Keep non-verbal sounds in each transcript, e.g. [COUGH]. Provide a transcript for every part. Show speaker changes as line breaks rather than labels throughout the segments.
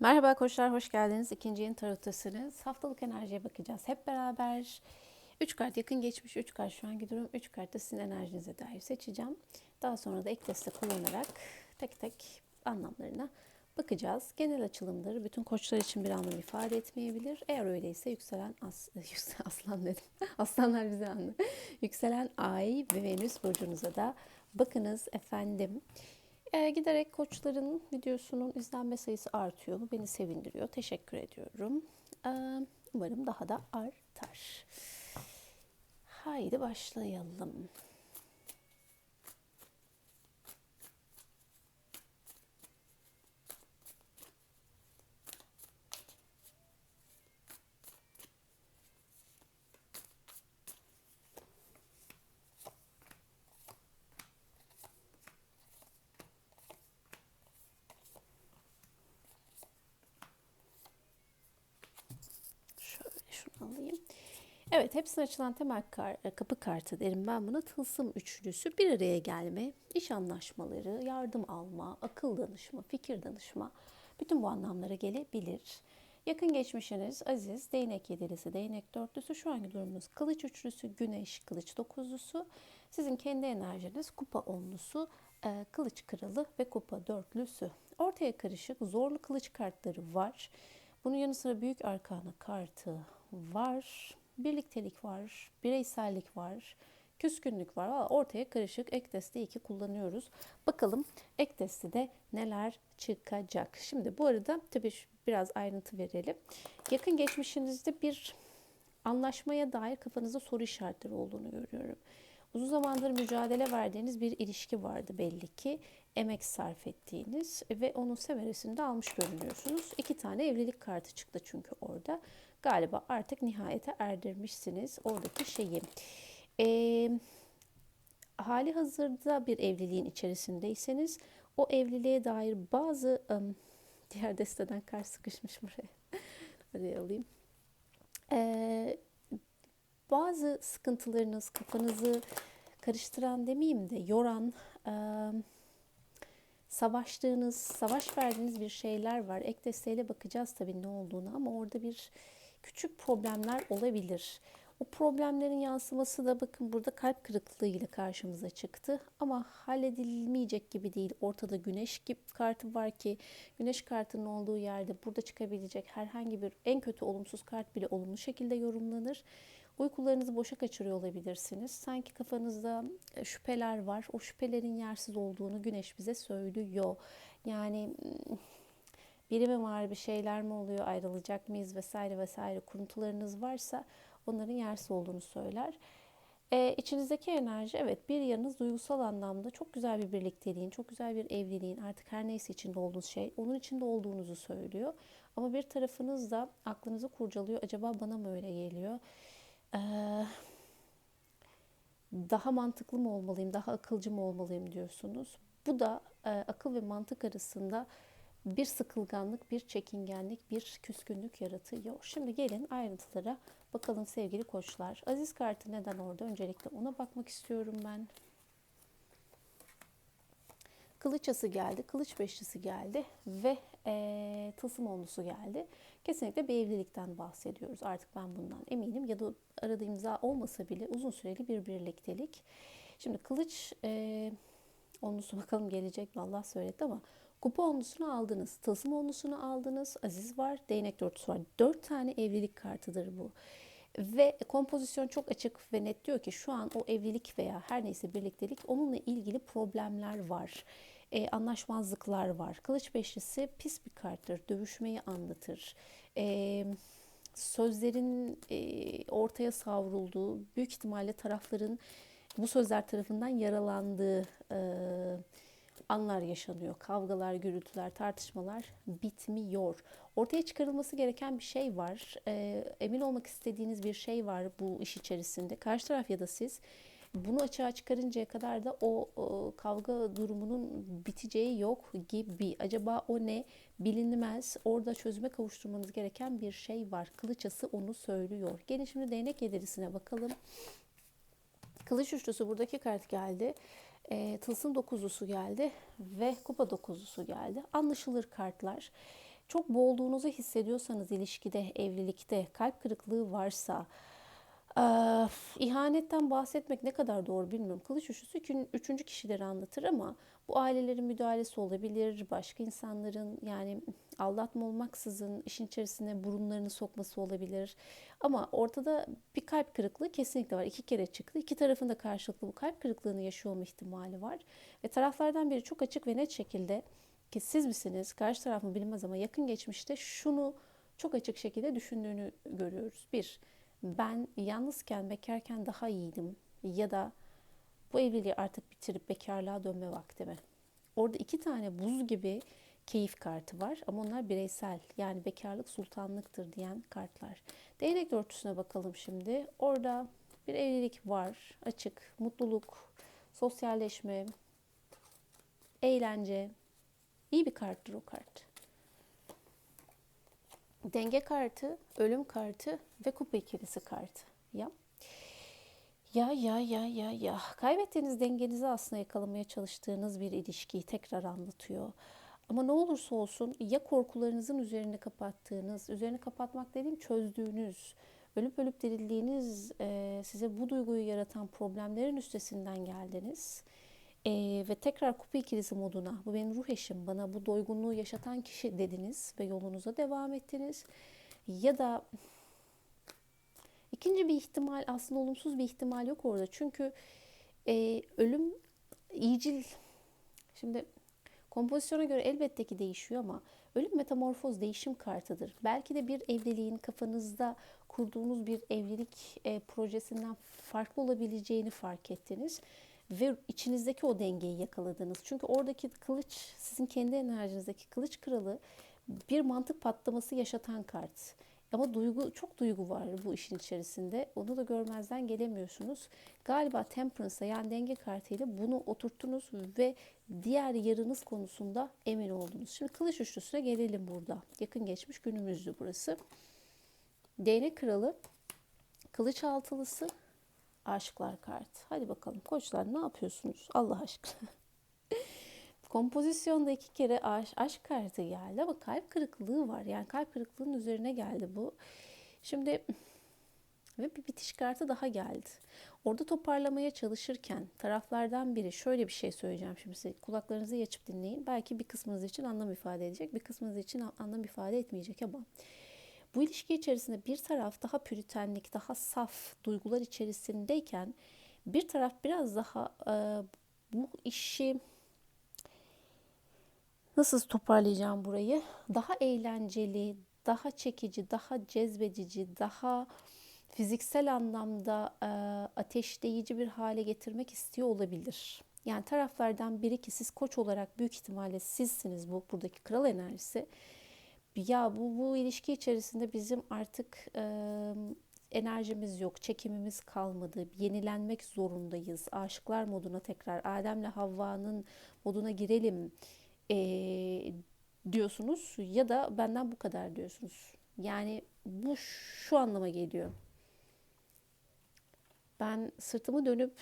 Merhaba koçlar, hoş geldiniz. İkinci yeni tarotasınız. Haftalık enerjiye bakacağız. Hep beraber 3 kart yakın geçmiş, 3 kart şu anki durum, 3 kart da sizin enerjinize dair seçeceğim. Daha sonra da ek deste kullanarak tek tek anlamlarına bakacağız. Genel açılımları bütün koçlar için bir anlam ifade etmeyebilir. Eğer öyleyse yükselen as, [LAUGHS] yükselen aslan dedim. [LAUGHS] Aslanlar bize anlı. Yükselen ay ve Venüs burcunuza da bakınız efendim. E, giderek koçların videosunun izlenme sayısı artıyor. Bu beni sevindiriyor. Teşekkür ediyorum. E, umarım daha da artar. Haydi başlayalım. Alayım. Evet hepsine açılan temel kar, e, kapı kartı derim ben buna tılsım üçlüsü bir araya gelme, iş anlaşmaları, yardım alma, akıl danışma, fikir danışma bütün bu anlamlara gelebilir. Yakın geçmişiniz Aziz, değnek yedilisi, değnek dörtlüsü, şu anki durumunuz kılıç üçlüsü, güneş kılıç dokuzlusu, sizin kendi enerjiniz kupa onlusu, e, kılıç kralı ve kupa dörtlüsü. Ortaya karışık zorlu kılıç kartları var. Bunun yanı sıra büyük arkana kartı var, birliktelik var, bireysellik var, küskünlük var. Valla ortaya karışık ek desteği iki kullanıyoruz. Bakalım ek destede neler çıkacak. Şimdi bu arada tabii biraz ayrıntı verelim. Yakın geçmişinizde bir anlaşmaya dair kafanızda soru işaretleri olduğunu görüyorum. Uzun zamandır mücadele verdiğiniz bir ilişki vardı belli ki. Emek sarf ettiğiniz ve onun semeresini de almış görünüyorsunuz. İki tane evlilik kartı çıktı çünkü orada galiba artık nihayete erdirmişsiniz oradaki şeyi. Ee, hali hazırda bir evliliğin içerisindeyseniz o evliliğe dair bazı um, diğer desteden kar sıkışmış buraya. [LAUGHS] Hadi alayım. Ee, bazı sıkıntılarınız kafanızı karıştıran demeyeyim de yoran, um, savaştığınız, savaş verdiğiniz bir şeyler var. Ek desteğiyle bakacağız tabii ne olduğunu ama orada bir küçük problemler olabilir. O problemlerin yansıması da bakın burada kalp kırıklığı ile karşımıza çıktı. Ama halledilmeyecek gibi değil. Ortada güneş kartı var ki güneş kartının olduğu yerde burada çıkabilecek herhangi bir en kötü olumsuz kart bile olumlu şekilde yorumlanır. Uykularınızı boşa kaçırıyor olabilirsiniz. Sanki kafanızda e, şüpheler var. O şüphelerin yersiz olduğunu güneş bize söylüyor. Yani biri mi var, bir şeyler mi oluyor, ayrılacak mıyız vesaire vesaire kuruntularınız varsa onların yersiz olduğunu söyler. Ee, içinizdeki enerji evet bir yanınız duygusal anlamda çok güzel bir birlikteliğin, çok güzel bir evliliğin artık her neyse içinde olduğunuz şey onun içinde olduğunuzu söylüyor. Ama bir tarafınız da aklınızı kurcalıyor. Acaba bana mı öyle geliyor? Ee, daha mantıklı mı olmalıyım, daha akılcı mı olmalıyım diyorsunuz. Bu da e, akıl ve mantık arasında bir sıkılganlık, bir çekingenlik, bir küskünlük yaratıyor. Şimdi gelin ayrıntılara bakalım sevgili koçlar. Aziz kartı neden orada? Öncelikle ona bakmak istiyorum ben. Kılıçası geldi, kılıç beşlisi geldi ve e, tılsım onlusu geldi. Kesinlikle bir evlilikten bahsediyoruz. Artık ben bundan eminim. Ya da arada imza olmasa bile uzun süreli bir birliktelik. Şimdi kılıç e, onlusu bakalım gelecek mi Allah söyledi ama Kupa onlusunu aldınız, tılsım onlusunu aldınız, aziz var, değnek dörtüsü var. Dört tane evlilik kartıdır bu. Ve kompozisyon çok açık ve net diyor ki şu an o evlilik veya her neyse birliktelik onunla ilgili problemler var. E, anlaşmazlıklar var. Kılıç beşlisi pis bir karttır. Dövüşmeyi anlatır. E, sözlerin e, ortaya savrulduğu, büyük ihtimalle tarafların bu sözler tarafından yaralandığı e, anlar yaşanıyor. Kavgalar, gürültüler, tartışmalar bitmiyor. Ortaya çıkarılması gereken bir şey var. E, emin olmak istediğiniz bir şey var bu iş içerisinde. Karşı taraf ya da siz bunu açığa çıkarıncaya kadar da o, o kavga durumunun biteceği yok gibi. Acaba o ne bilinmez. Orada çözüme kavuşturmanız gereken bir şey var. Kılıçası onu söylüyor. Gelin şimdi değnek yedirisine bakalım. Kılıç üçlüsü buradaki kart geldi. E, tılsım dokuzlusu geldi ve kupa dokuzlusu geldi. Anlaşılır kartlar. çok boğulduğunuzu hissediyorsanız ilişkide, evlilikte, kalp kırıklığı varsa, ee, ihanetten bahsetmek ne kadar doğru bilmiyorum. Kılıç üçlüsü üçüncü kişileri anlatır ama bu ailelerin müdahalesi olabilir, başka insanların yani aldatma olmaksızın işin içerisine burunlarını sokması olabilir. Ama ortada bir kalp kırıklığı kesinlikle var. İki kere çıktı. İki tarafın da karşılıklı bu kalp kırıklığını yaşıyor olma ihtimali var. Ve taraflardan biri çok açık ve net şekilde ki siz misiniz, karşı taraf mı bilmez ama yakın geçmişte şunu çok açık şekilde düşündüğünü görüyoruz. Bir, ben yalnızken, bekarken daha iyiydim ya da bu evliliği artık bitirip bekarlığa dönme vakti mi? Orada iki tane buz gibi keyif kartı var ama onlar bireysel yani bekarlık sultanlıktır diyen kartlar. Değnek dörtüsüne bakalım şimdi. Orada bir evlilik var, açık, mutluluk, sosyalleşme, eğlence. İyi bir karttır o kart. Denge kartı, ölüm kartı ve kupa ikilisi kartı. Ya. Ya ya ya ya ya. Kaybettiğiniz dengenizi aslında yakalamaya çalıştığınız bir ilişkiyi tekrar anlatıyor. Ama ne olursa olsun ya korkularınızın üzerini kapattığınız, üzerini kapatmak dediğim çözdüğünüz, ölüp ölüp dirildiğiniz, size bu duyguyu yaratan problemlerin üstesinden geldiniz. E, ve tekrar kupa ikilisi moduna, bu benim ruh eşim, bana bu doygunluğu yaşatan kişi dediniz ve yolunuza devam ettiniz. Ya da ikinci bir ihtimal aslında olumsuz bir ihtimal yok orada. Çünkü e, ölüm iyicil, şimdi kompozisyona göre elbette ki değişiyor ama ölüm metamorfoz değişim kartıdır. Belki de bir evliliğin kafanızda kurduğunuz bir evlilik e, projesinden farklı olabileceğini fark ettiniz ve içinizdeki o dengeyi yakaladınız. Çünkü oradaki kılıç sizin kendi enerjinizdeki kılıç kralı bir mantık patlaması yaşatan kart. Ama duygu çok duygu var bu işin içerisinde. Onu da görmezden gelemiyorsunuz. Galiba Temperance'a yani denge kartıyla bunu oturttunuz ve diğer yarınız konusunda emin oldunuz. Şimdi kılıç üçlüsüne gelelim burada. Yakın geçmiş günümüzdü burası. Değnek kralı, kılıç altılısı, aşklar kartı. Hadi bakalım koçlar ne yapıyorsunuz Allah aşkına? [LAUGHS] Kompozisyonda iki kere aşk, aşk kartı geldi ama kalp kırıklığı var. Yani kalp kırıklığının üzerine geldi bu. Şimdi ve bir bitiş kartı daha geldi. Orada toparlamaya çalışırken taraflardan biri şöyle bir şey söyleyeceğim şimdi size. Kulaklarınızı açıp dinleyin. Belki bir kısmınız için anlam ifade edecek, bir kısmınız için anlam ifade etmeyecek ama bu ilişki içerisinde bir taraf daha püritenlik, daha saf duygular içerisindeyken bir taraf biraz daha e, bu işi nasıl toparlayacağım burayı? Daha eğlenceli, daha çekici, daha cezbedici, daha fiziksel anlamda e, ateşleyici bir hale getirmek istiyor olabilir. Yani taraflardan biri ki siz koç olarak büyük ihtimalle sizsiniz bu buradaki kral enerjisi ya bu bu ilişki içerisinde bizim artık e, enerjimiz yok, çekimimiz kalmadı, yenilenmek zorundayız. Aşıklar moduna tekrar Adem'le Havva'nın moduna girelim e, diyorsunuz ya da benden bu kadar diyorsunuz. Yani bu şu anlama geliyor. Ben sırtımı dönüp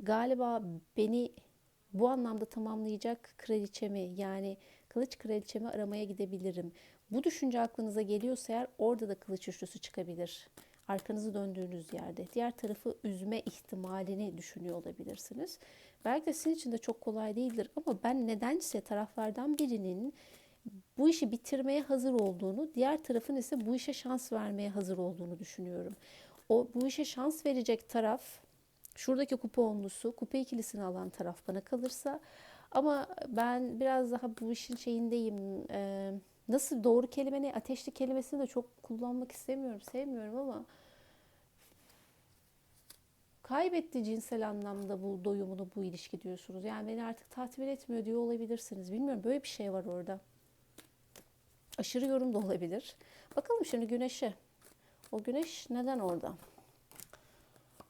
galiba beni bu anlamda tamamlayacak kraliçemi yani kılıç kraliçemi aramaya gidebilirim. Bu düşünce aklınıza geliyorsa eğer orada da kılıç üçlüsü çıkabilir. Arkanızı döndüğünüz yerde. Diğer tarafı üzme ihtimalini düşünüyor olabilirsiniz. Belki de sizin için de çok kolay değildir ama ben nedense taraflardan birinin bu işi bitirmeye hazır olduğunu, diğer tarafın ise bu işe şans vermeye hazır olduğunu düşünüyorum. O bu işe şans verecek taraf şuradaki kupa onlusu, kupa ikilisini alan taraf bana kalırsa ama ben biraz daha bu işin şeyindeyim. Ee, nasıl doğru kelime ne? Ateşli kelimesini de çok kullanmak istemiyorum, sevmiyorum ama kaybetti cinsel anlamda bu doyumunu, bu ilişki diyorsunuz. Yani beni artık tatmin etmiyor diyor olabilirsiniz. Bilmiyorum böyle bir şey var orada. Aşırı yorum da olabilir. Bakalım şimdi güneşe. O güneş neden orada?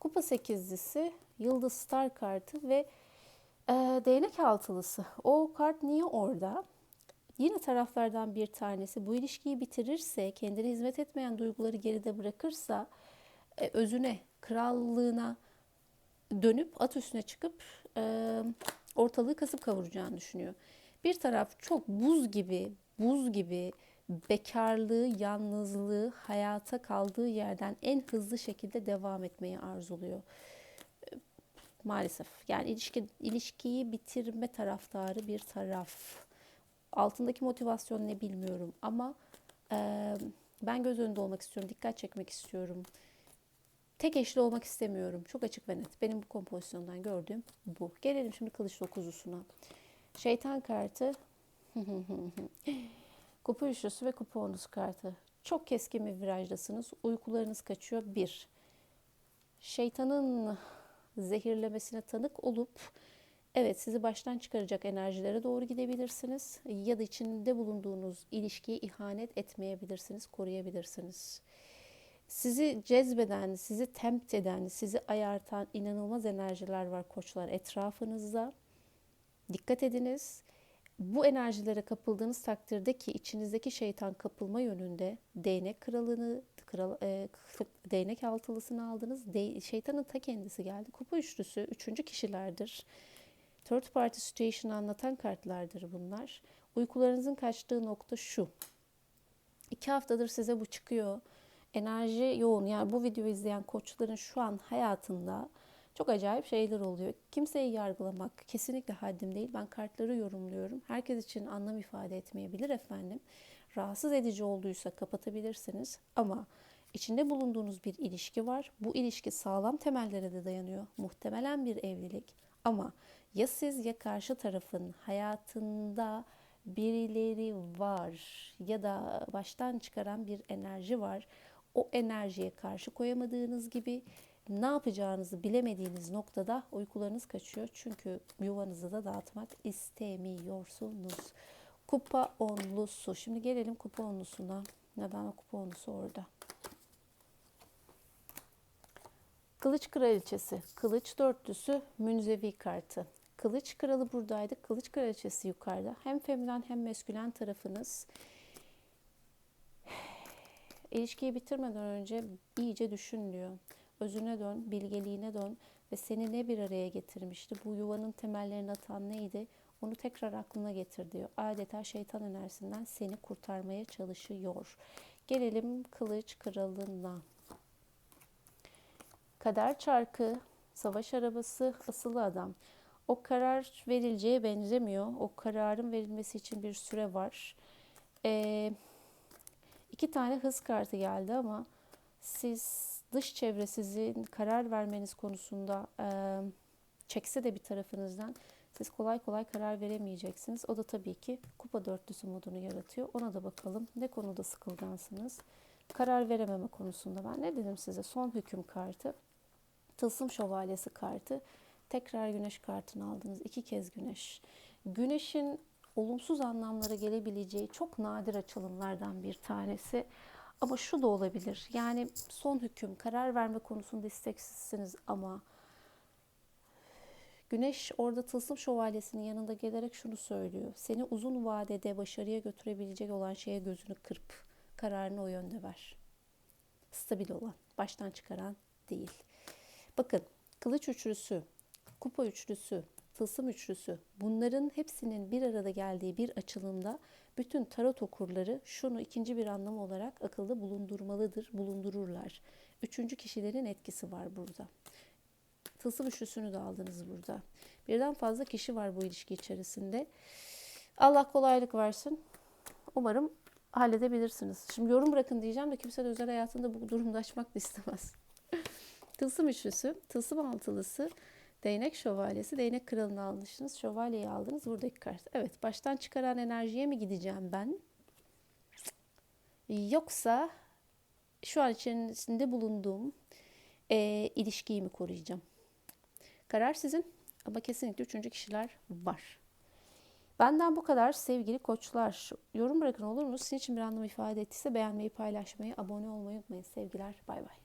Kupa sekizlisi, yıldız star kartı ve e, değnek altılısı. O kart niye orada? Yine taraflardan bir tanesi bu ilişkiyi bitirirse, kendine hizmet etmeyen duyguları geride bırakırsa, e, özüne, krallığına dönüp at üstüne çıkıp e, ortalığı kasıp kavuracağını düşünüyor. Bir taraf çok buz gibi buz gibi bekarlığı, yalnızlığı, hayata kaldığı yerden en hızlı şekilde devam etmeyi arzuluyor. Maalesef. Yani ilişki ilişkiyi bitirme taraftarı bir taraf. Altındaki motivasyon ne bilmiyorum ama e, ben göz önünde olmak istiyorum, dikkat çekmek istiyorum. Tek eşli olmak istemiyorum. Çok açık ve net. Benim bu kompozisyondan gördüğüm bu. Gelelim şimdi kılıç dokuzusuna. Şeytan kartı [LAUGHS] Kupa üçlüsü ve kupa onlusu kartı. Çok keskin bir virajdasınız. Uykularınız kaçıyor. Bir, şeytanın zehirlemesine tanık olup evet sizi baştan çıkaracak enerjilere doğru gidebilirsiniz. Ya da içinde bulunduğunuz ilişkiyi ihanet etmeyebilirsiniz, koruyabilirsiniz. Sizi cezbeden, sizi tempt eden, sizi ayartan inanılmaz enerjiler var koçlar etrafınızda. Dikkat ediniz bu enerjilere kapıldığınız takdirde ki içinizdeki şeytan kapılma yönünde değnek kralını, kral, e, değnek altılısını aldınız. De, şeytanın ta kendisi geldi. Kupa üçlüsü üçüncü kişilerdir. Third party situation anlatan kartlardır bunlar. Uykularınızın kaçtığı nokta şu. İki haftadır size bu çıkıyor. Enerji yoğun. Yani bu videoyu izleyen koçların şu an hayatında çok acayip şeyler oluyor. Kimseyi yargılamak kesinlikle haddim değil. Ben kartları yorumluyorum. Herkes için anlam ifade etmeyebilir efendim. Rahatsız edici olduysa kapatabilirsiniz. Ama içinde bulunduğunuz bir ilişki var. Bu ilişki sağlam temellere de dayanıyor. Muhtemelen bir evlilik. Ama ya siz ya karşı tarafın hayatında birileri var ya da baştan çıkaran bir enerji var. O enerjiye karşı koyamadığınız gibi ne yapacağınızı bilemediğiniz noktada uykularınız kaçıyor. Çünkü yuvanızı da dağıtmak istemiyorsunuz. Kupa onlusu. Şimdi gelelim kupa onlusuna. Neden o kupa onlusu orada? Kılıç kraliçesi, kılıç dörtlüsü, münzevi kartı. Kılıç kralı buradaydı, kılıç kraliçesi yukarıda. Hem feminen hem meskülen tarafınız [SIGHS] ilişkiyi bitirmeden önce iyice düşün diyor. Özüne dön, bilgeliğine dön ve seni ne bir araya getirmişti? Bu yuvanın temellerini atan neydi? Onu tekrar aklına getir diyor. Adeta şeytan enerjisinden seni kurtarmaya çalışıyor. Gelelim kılıç kralına. Kader çarkı, savaş arabası, asılı adam. O karar verileceğe benzemiyor. O kararın verilmesi için bir süre var. Ee, iki tane hız kartı geldi ama siz dış çevre sizin karar vermeniz konusunda e, çekse de bir tarafınızdan siz kolay kolay karar veremeyeceksiniz. O da tabii ki kupa dörtlüsü modunu yaratıyor. Ona da bakalım. Ne konuda sıkılgansınız? Karar verememe konusunda ben ne dedim size? Son hüküm kartı. Tılsım şövalyesi kartı. Tekrar güneş kartını aldınız. iki kez güneş. Güneşin olumsuz anlamlara gelebileceği çok nadir açılımlardan bir tanesi. Ama şu da olabilir. Yani son hüküm, karar verme konusunda isteksizsiniz ama Güneş orada tılsım şövalyesinin yanında gelerek şunu söylüyor. Seni uzun vadede başarıya götürebilecek olan şeye gözünü kırp. Kararını o yönde ver. Stabil olan, baştan çıkaran değil. Bakın kılıç üçlüsü, kupa üçlüsü, tılsım üçlüsü bunların hepsinin bir arada geldiği bir açılımda bütün tarot okurları şunu ikinci bir anlam olarak akılda bulundurmalıdır, bulundururlar. Üçüncü kişilerin etkisi var burada. Tılsım üçlüsünü de aldınız burada. Birden fazla kişi var bu ilişki içerisinde. Allah kolaylık versin. Umarım halledebilirsiniz. Şimdi yorum bırakın diyeceğim de kimse de özel hayatında bu durumda açmak da istemez. [LAUGHS] tılsım üçlüsü, tılsım altılısı, Değnek şövalyesi, değnek kralını almışsınız. Şövalyeyi aldınız. Buradaki kart. Evet, baştan çıkaran enerjiye mi gideceğim ben? Yoksa şu an içerisinde bulunduğum e, ilişkiyi mi koruyacağım? Karar sizin ama kesinlikle üçüncü kişiler var. Benden bu kadar sevgili koçlar. Yorum bırakın olur mu? Sizin için bir anlam ifade ettiyse beğenmeyi, paylaşmayı, abone olmayı unutmayın. Sevgiler, bay bay.